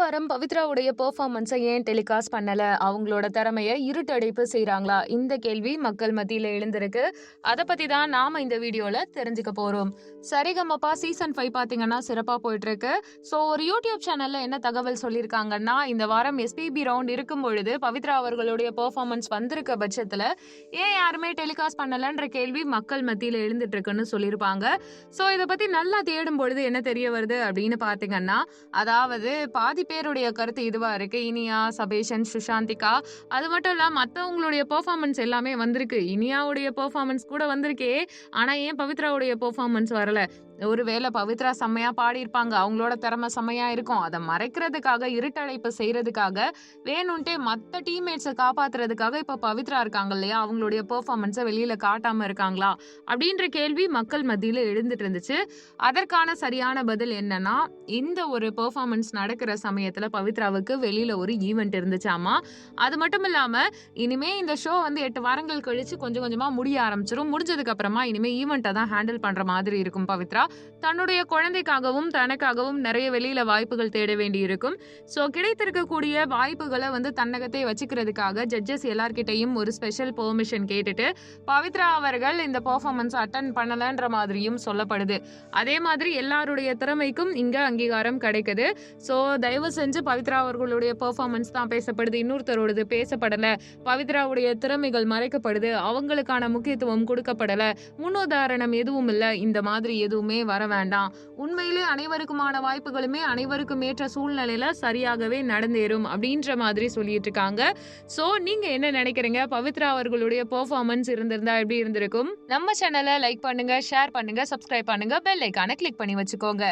வாரம் பவித்ராவுடைய பெர்ஃபார்மன்ஸை ஏன் டெலிகாஸ்ட் பண்ணல? அவங்களோட திறமையை இருட்டடைப்பு செய்கிறாங்களா இந்த கேள்வி மக்கள் மத்தியில் எழுந்திருக்கு. அதை பற்றி தான் நாம இந்த வீடியோவில் தெரிஞ்சுக்க போகிறோம் சரிகமப்பா சீசன் ஃபைவ் பார்த்தீங்கன்னா சிறப்பாக போயிட்டுருக்கு. ஸோ ஒரு யூடியூப் சேனலில் என்ன தகவல் சொல்லியிருக்காங்கன்னா இந்த வாரம் எஸ்பிபி ரவுண்ட் இருக்கும் பொழுது பவித்ரா அவர்களுடைய பெர்ஃபார்மன்ஸ் வந்திருக்க பட்சத்தில் ஏன் யாருமே டெலிகாஸ்ட் பண்ணலன்ற கேள்வி மக்கள் மத்தியில் எழுந்துட்டுருக்குன்னு சொல்லியிருப்பாங்க. ஸோ இதை பற்றி நல்லா தேடும் பொழுது என்ன தெரிய வருது அப்படின்னு பார்த்தீங்கன்னா அதாவது பாதி பேருடைய கருத்து இதுவா இருக்கு. இனியா சபேஷன் சுஷாந்திகா அது மட்டும் இல்லாமல் மத்தவங்களுடைய பர்ஃபார்மன்ஸ் எல்லாமே வந்திருக்கு. இனியாவுடைய பர்ஃபார்மன்ஸ் கூட வந்திருக்கே. ஆனா ஏன் பவித்ராவுடைய பர்ஃபார்மன்ஸ் வரல? ஒருவேளை பவித்ரா செம்மையா பாடியிருப்பாங்க. அவங்களோட திறமை செம்மையா இருக்கும். அதை மறைக்கிறதுக்காக இருட்டடைப்பு செய்யறதுக்காக வேணும்ட்டே மற்ற டீம்மேட்ஸை காப்பாத்துறதுக்காக இப்ப பவித்ரா இருக்காங்க இல்லையா? அவங்களுடைய பெர்ஃபார்மன்ஸை வெளியில காட்டாம இருக்காங்களா? அப்படின்ற கேள்வி மக்கள் மத்தியில எழுந்துட்டு இருந்துச்சு. அதற்கான சரியான பதில் என்னன்னா இந்த ஒரு பெர்ஃபார்மன்ஸ் நடக்கிற சமயத்துல பவித்ராவுக்கு வெளியில ஒரு ஈவெண்ட் இருந்துச்சாமா அது மட்டும் இல்லாம இனிமே இந்த ஷோ வந்து எட்டு வாரங்கள் கழிச்சு கொஞ்சம் கொஞ்சமா முடிய ஆரம்பிச்சிடும் முடிஞ்சதுக்கு அப்புறமா இனிமே ஈவெண்ட்டை தான் ஹேண்டில் பண்ற மாதிரி இருக்கும் பவித்ரா. தன்னுடைய குழந்தைக்காகவும் தனக்காகவும் நிறைய வெளியில வாய்ப்புகள் தேட வேண்டி இருக்கும் ஸோ கிடைத்திருக்கக்கூடிய வாய்ப்புகளை வந்து தன்னகத்தை வச்சுக்கிறதுக்காக ஜட்ஜஸ் எல்லார்கிட்டையும் ஒரு ஸ்பெஷல் பெர்மிஷன் கேட்டுட்டு பவித்ரா அவர்கள் இந்த பெர்ஃபார்மன்ஸ் அட்டன் பண்ணலன்ற மாதிரியும் சொல்லப்படுது. அதே மாதிரி எல்லாருடைய திறமைக்கும் இங்க அங்கீகாரம் கிடைக்குது. ஸோ தயவு செஞ்சு பவித்ரா அவர்களுடைய பெர்ஃபார்மன்ஸ் தான் பேசப்படுது. இன்னொருத்தரோடது பேசப்படல. பவித்ராவுடைய திறமைகள் மறைக்கப்படுது. அவங்களுக்கான முக்கியத்துவம் கொடுக்கப்படல. முன்னுதாரணம் எதுவும் இல்லை. இந்த மாதிரி எதுவுமே வர வேண்டாம். உண்மையிலே அனைவருக்குமான வாய்ப்புகளுமே அனைவருக்கும் ஏற்ற சூழ்நிலையில சரியாகவே நடந்தேறும் அப்படின்ற மாதிரி சொல்லிட்டு இருக்காங்க. ஸோ நீங்க என்ன நினைக்கிறீங்க? பவித்ரா அவர்களுடைய பெர்ஃபார்மன்ஸ் இருந்திருந்தா எப்படி இருந்திருக்கும்? நம்ம சேனலை லைக் பண்ணுங்க ஷேர் பண்ணுங்க சப்ஸ்கிரைப் பண்ணுங்க பெல் ஐக்கான கிளிக் பண்ணி வச்சுக்கோங்க.